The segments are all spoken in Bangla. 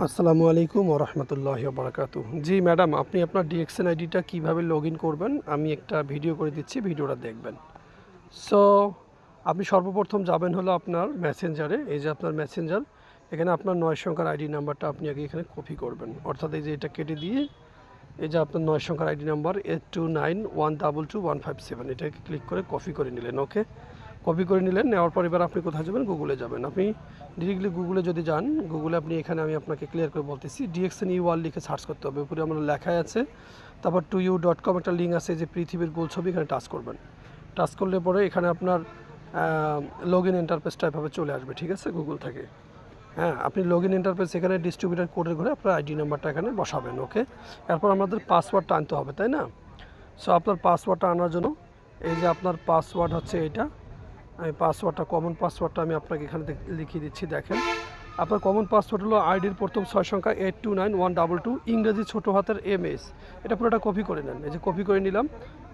আসসালামু আলাইকুম ওরহমতুল্লাহ বারাকাতু জি ম্যাডাম, আপনি আপনার ডিএক্সএন আইডিটা কীভাবে লগ করবেন? আমি একটা ভিডিও করে দিচ্ছি, ভিডিওটা দেখবেন। সো আপনি সর্বপ্রথম যাবেন হলো আপনার মেসেঞ্জারে। এই যে আপনার মেসেঞ্জার, এখানে আপনার নয় সংখ্যার আইডি নাম্বারটা আপনি আগে এখানে কপি করবেন। অর্থাৎ এই যে এটা কেটে দিয়ে, এই যে আপনার নয় সংখ্যার ID number eight two nine one double two one five seven এটাকে ক্লিক করে কপি করে নিলেন ওকে কপি করে নিলেন, নেওয়ার পর এবার আপনি কোথায় যাবেন? গুগলে যাবেন। আপনি ডিরেক্টলি গুগলে যদি যান গুগলে আপনি এখানে আমি আপনাকে ক্লিয়ার করে বলতেছি ডিএক্সএন ইউ ওয়াল লিখে সার্চ করতে হবে। উপরে আমার লেখাই আছে। তারপর টু ইউ ডট কম একটা লিঙ্ক আছে যে পৃথিবীর গোল ছবি এখানে টাচ করবেন। টাচ করলে পরে এখানে আপনার লগ ইন ইন্টারপেসটা এভাবে চলে আসবে, ঠিক আছে? গুগল থেকে। হ্যাঁ আপনি লগ ইন ইন্টারপেস এখানে ডিস্ট্রিবিউটার কোডের ঘরে আপনার আইডি নাম্বারটা এখানে বসাবেন, ওকে? এরপর আমাদের পাসওয়ার্ডটা আনতে হবে, তাই না? সো আপনার পাসওয়ার্ডটা আনার জন্য এই যে আপনার পাসওয়ার্ড হচ্ছে এটা। আমি পাসওয়ার্ডটা কমন পাসওয়ার্ডটা আমি আপনাকে এখানে লিখিয়ে দিচ্ছি, দেখেন। আপনার কমন পাসওয়ার্ড হলো আইডির প্রথম ছয় সংখ্যা eight two nine one double two ইংরেজি ছোটো হাতের এম এস এটা পুরোটা কপি করে নেন। এই যে কপি করে নিলাম,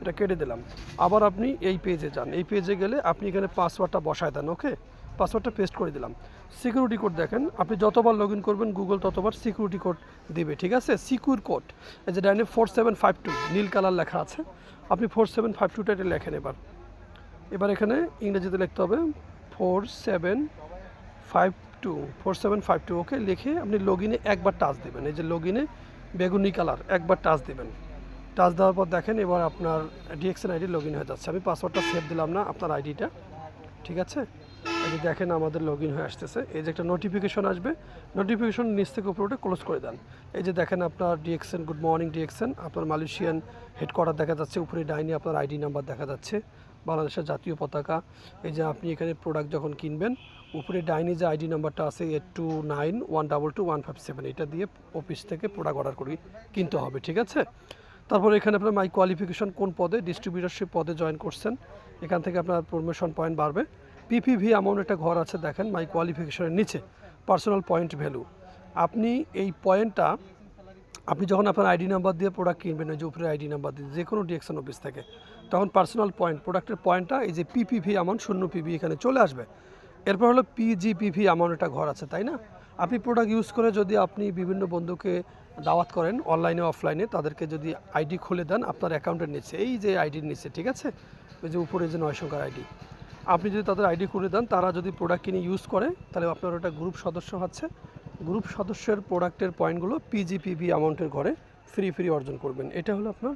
এটা কেটে দিলাম। আবার আপনি এই পেজে যান। এই পেজে গেলে আপনি এখানে পাসওয়ার্ডটা বসায় দেন ওকে পাসওয়ার্ডটা পেস্ট করে দিলাম। সিকিউরিটি কোড দেখেন, আপনি যতবার লগ ইন করবেন গুগল ততবার সিকিউরিটি কোড দেবে, ঠিক আছে? সিকিউর কোড এই যে ডাইনে ফোর সেভেন ফাইভ টু নীল কালার লেখা আছে। আপনি ফোর সেভেন ফাইভ টুটা এটা লেখেন এবার। এবার এখানে ইংরেজিতে লিখতে হবে four seven five two four seven five two okay? লিখে আপনি লগ ইনে একবার টাচ দেবেন। এই যে লগ ইনে বেগুনি কালার একবার টাচ দেবেন। টাচ দেওয়ার পর দেখেন এবার আপনার ডিএক্সএন আইডি লগ ইন হয়ে যাচ্ছে। আমি পাসওয়ার্ডটা সেভ দিলাম না, আপনার আইডিটা ঠিক আছে? এই যে দেখেন আমাদের লগ ইন হয়ে আসতেছে। এই যে একটা নোটিফিকেশন আসবে নোটিফিকেশন নিচ থেকে উপরে ক্লোজ করে দেন। এই যে দেখেন আপনার ডিএক্সএন গুড মর্নিং ডিএক্সএন আপনার মালয়েশিয়ান হেডকোয়ার্টার দেখা যাচ্ছে, উপরে ডাইনি আপনার আইডি নাম্বার দেখা যাচ্ছে। বাংলাদেশের জাতীয় পতাকা। এই যে আপনি এখানে প্রোডাক্ট যখন কিনবেন, উপরে ডাইনি যে আইডি নাম্বারটা আছে eight two nine one double two one five seven এটা দিয়ে অফিস থেকে প্রোডাক্ট অর্ডার করি কিনতে হবে, ঠিক আছে? তারপরে এখানে আপনার মাই কোয়ালিফিকেশন কোন পদে ডিস্ট্রিবিউটারশিপ পদে জয়েন করছেন, এখান থেকে আপনার প্রমোশন পয়েন্ট বাড়বে। পিপিভি এমন একটা ঘর আছে, দেখেন মাই কোয়ালিফিকেশনের নিচে পার্সোনাল পয়েন্ট ভ্যালু আপনি এই পয়েন্টটা আপনি যখন আপনার আইডি নাম্বার দিয়ে প্রোডাক্ট কিনবেন, ওই যে উপরে আইডি নাম্বার দিয়ে, যে কোনো ডিএকশন অফিস থেকে, তখন পার্সোনাল পয়েন্ট প্রোডাক্টের পয়েন্টটা এই যে পিপিভি অ্যামাউন্ট শূন্য পিভি এখানে চলে আসবে। এরপর হলো পিজিপিভি এমন একটা ঘর আছে, তাই না? আপনি প্রোডাক্ট ইউজ করে যদি আপনি বিভিন্ন বন্ধুকে দাওয়াত করেন অনলাইনে অফলাইনে তাদেরকে যদি আইডি খুলে দেন, আপনার অ্যাকাউন্টের নিচে, এই যে আইডির নিচে, ঠিক আছে? ওই যে উপরে যে নয় সংখ্যার আইডি। আপনি যদি তাদের আইডি খুলে দেন, তারা যদি প্রোডাক্ট কিনে ইউজ করে, তাহলে আপনার ওটা গ্রুপ সদস্য হচ্ছে। গ্রুপ সদস্যের প্রোডাক্টের পয়েন্টগুলো পিজিপিভি অ্যামাউন্টের ঘরে ফ্রি ফ্রি অর্জন করবেন। এটা হলো আপনার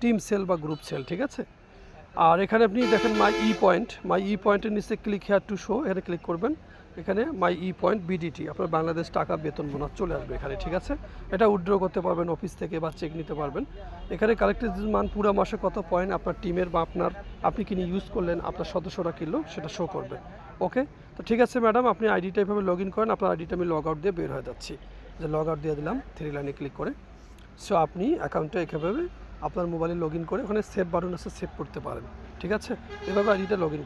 টিম সেল বা গ্রুপ সেল ঠিক আছে? আর এখানে আপনি দেখেন মাই ই পয়েন্ট মাই ই পয়েন্টের নিচে ক্লিক হেয়ার টু শো এখানে ক্লিক করবেন। এখানে মাই ই পয়েন্ট বিডিটি আপনার বাংলাদেশ টাকা বেতন বোনাস চলে আসবে এখানে, ঠিক আছে? এটা উইথড্র করতে পারবেন অফিস থেকে বা চেক নিতে পারবেন। এখানে কালেক্টেড মান পুরো মাসে কত পয়েন্ট আপনার টিমের বা আপনার, আপনি কিনে ইউজ করলেন, আপনার সদস্যরা কিনলো সেটা শো করবে। ওকে তো ঠিক আছে ম্যাডাম, আপনি আইডিটা এভাবে লগ ইন করেন, আপনার আইডিটা আমি লগ আউট দিয়ে বের হয়ে যাচ্ছি। যে লগ আউট দিয়ে দিলাম থ্রি লাইনে ক্লিক করে। সো আপনি অ্যাকাউন্টটা এভাবে আপনার মোবাইলে লগ ইন করে, ওখানে সেভ বাটন আছে সেভ করতে পারেন। ঠিক আছে? এভাবে আইডিটা লগ ইন